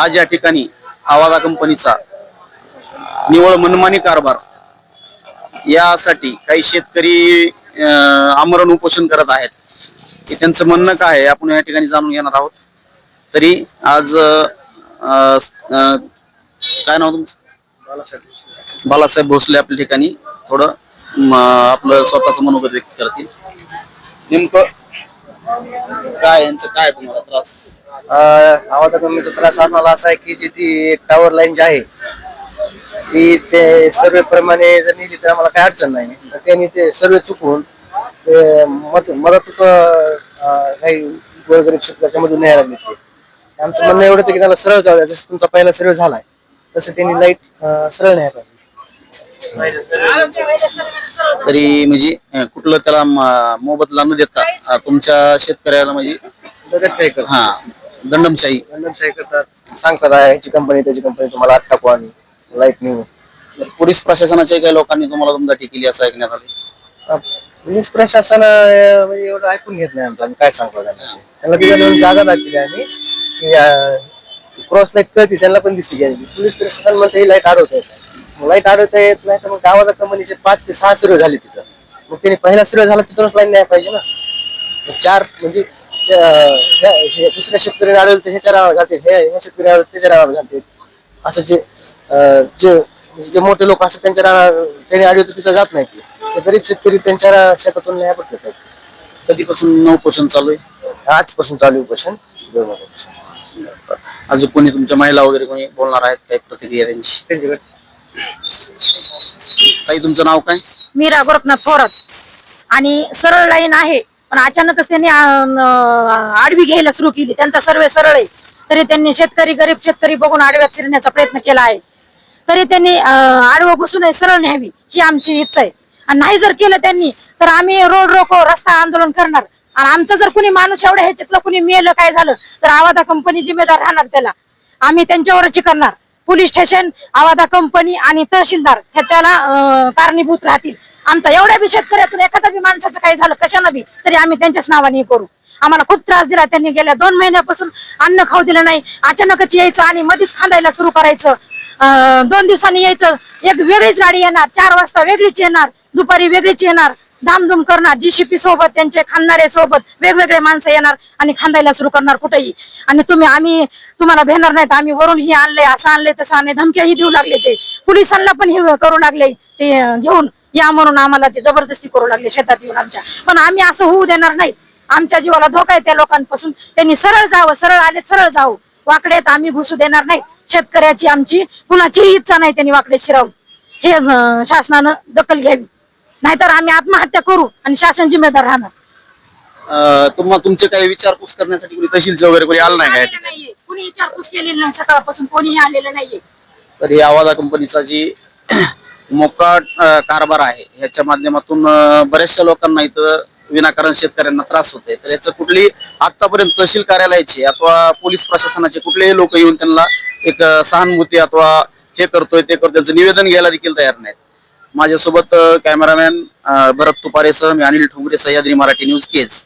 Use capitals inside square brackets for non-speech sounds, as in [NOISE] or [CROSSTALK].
आज या ठिकाणी आवाजा कंपनीचा निवळ मनमानी कारभार यासाठी काही शेतकरी आमरण उपोषण करत आहेत. की त्यांचं म्हणणं काय आहे? आपण या ठिकाणी जाणून घेणार आहोत. तरी आज काय नाव तुमचं? बालासाहेब भोसले आपल्या ठिकाणी थोडं आपलं स्वतःचं मनोगत व्यक्त करतील. नेमकं काय यांचं काय तुम्हाला त्रास? आवाज कमीचा त्रास आम्हाला असा आहे की जी ती टावर लाईन जी आहे ती ते सर्वे प्रमाणे जर नेली तर आम्हाला काही अडचण नाही. तर त्यांनी ते सर्वे चुकवून ते मत मदत काही गोरगरीब शेतकऱ्याच्या मधून न्यायला घेतले आमचं म्हणणं एवढंच की त्याला सरळ जाऊ द्या. जसं तुमचा पहिला सर्वे झालाय तसं त्यांनी लाइट सरळ न्याय पाहिजे. तरी म्हणजे कुठलं त्याला मोबदला न देता तुमच्या शेतकऱ्याला म्हणजे करतात हा दंडमशाही. करतात. सांगतात "आहे, ह्याची कंपनी त्याची कंपनी तुम्हाला आत टाकू आम्ही. लाइट नेऊ पोलीस प्रशासनाच्या काही लोकांनी तुम्हाला दमदाटी केली असं ऐकण्यात आले पोलीस प्रशासन म्हणजे एवढं ऐकून घेत नाही आमचं. आम्ही काय सांगतो त्यांना? त्यांना नेऊन जागा दाखवली आम्ही. क्रॉस लाइट कळते त्यांना पण दिसते पोलीस प्रशासन म्हणते ही लाइट अडवता लाइट अडवता येत नाही तर मग गावाला कंपनीचे पाच ते सहा सुरू झाले तिथं. मग त्यांनी पहिला सुरू झाला तिथूनच लाईन नाही पाहिजे ना. चार म्हणजे दुसऱ्या शेतकरी अडवलं तर ह्याच्या नावावर घालते हे ह्या शेतकरी अडवलं त्याच्या नावावर घालते असं जे जे म्हणजे जे मोठे लोक असतात त्यांच्या नावावर त्यांनी अडवलं तिथं जात नाही ते गरीब शेतकरी त्यांच्या शेतातून न्याय पडतात कधीपासून उपोषण चालू आहे? आजपासून चालू आहे दोन महिन्यापासून. अजून कोणी तुमच्या महिला वगैरे कोणी बोलणार आहेत? काही प्रतिक्रिया त्यांची? त्यांच्याकडे ताई तुमचं नाव काय? मीरा गोरखनाथ थोरात. आणि सरळ लाईन आहे पण अचानकच त्यांनी अं, आडवी घ्यायला सुरू केली. त्यांचा सर्वे सरळ आहे. तरी त्यांनी शेतकरी गरीब शेतकरी बघून आडव्यात शिरण्याचा प्रयत्न केला आहे. तरी त्यांनी अं, आडवं घुसून नये सरळ न्यावी ही आमची इच्छा आहे. आणि नाही जर केलं त्यांनी तर आम्ही रोड रोको रस्ता आंदोलन करणार. आणि आमचं जर कुणी माणूस एवढ्या ह्याच्यातलं कुणी मेलं काय झालं तर आवादा कंपनी जिम्मेदार राहणार त्याला. आम्ही त्यांच्यावरच करणार. पोलीस स्टेशन आवादा कंपनी आणि तहसीलदार हे त्याला कारणीभूत राहतील. आमचा एवढ्या बी शेतकऱ्यातून एखादा बी माणसाचं काही झालं कशानं बी तरी आम्ही त्यांच्याच नावाने करू. आम्हाला खूप त्रास दिला त्यांनी गेल्या दोन महिन्यापासून अन्न खाऊ दिलं नाही. अचानकच यायचं आणि मध्येच खांदायला सुरू करायचं. दोन दिवसांनी यायचं. एक वेगळीच गाडी येणार. चार वाजता वेगळीच येणार. दुपारी वेगळीच येणार. धामधूम करणार जीसीपी सोबत त्यांचे खांदारे सोबत वेगवेगळे माणसं येणार आणि खांदायला सुरू करणार कुठेही. आणि तुम्ही आम्ही तुम्हाला भेटणार नाहीत आम्ही वरून ही आणले असं आणले तसं आणले धमक्याही देऊ लागले ते. पोलिसांना पण हे करू लागले ते घेऊन. या म्हणून आम्हाला ते जबरदस्ती करू लागले शेतात येऊन आमच्या. पण आम्ही असं होऊ देणार नाही. आमच्या जीवाला धोका आहे त्या लोकांपासून. त्यांनी सरळ जावं सरळ आले सरळ जावं. वाकड्यात आम्ही घुसू देणार नाही. शेतकऱ्याची आमची कुणाचीही इच्छा नाही त्यांनी वाकडे शिरावून. हे शासनानं दखल घ्यावी. नाहीतर आम्ही आत्महत्या करू आणि शासन जिम्मेदार राहणार. अं, तुम्हा तुमचे काही विचारपूस करण्यासाठी कोणी तहसीलचं वगैरे कोणी आलं नाही काय आलेलं नाहीये. कुणी विचारपूस केलेली नाही सकाळपासून कोणीही आलेलं नाहीये. तर ही आवाजा कंपनीचा जी [CLEARS THROAT] मोकाट अं, कारभार आहे ह्याच्या माध्यमातून अं, बऱ्याचशा लोकांना इथं विनाकारण शेतकऱ्यांना त्रास होते तर याचं कुठली आतापर्यंत तहसील कार्यालयाचे अथवा पोलीस प्रशासनाचे कुठलेही लोक येऊन त्यांना एक अं, सहानुभूती अथवा हे करतोय ते करतोय त्यांचं निवेदन घ्यायला देखील तयार नाहीत. माझ्यासोबत कॅमेरामॅन भरत तुपारेसह मी अनिल ठोंगरे सह्याद्री मराठी न्यूज केज.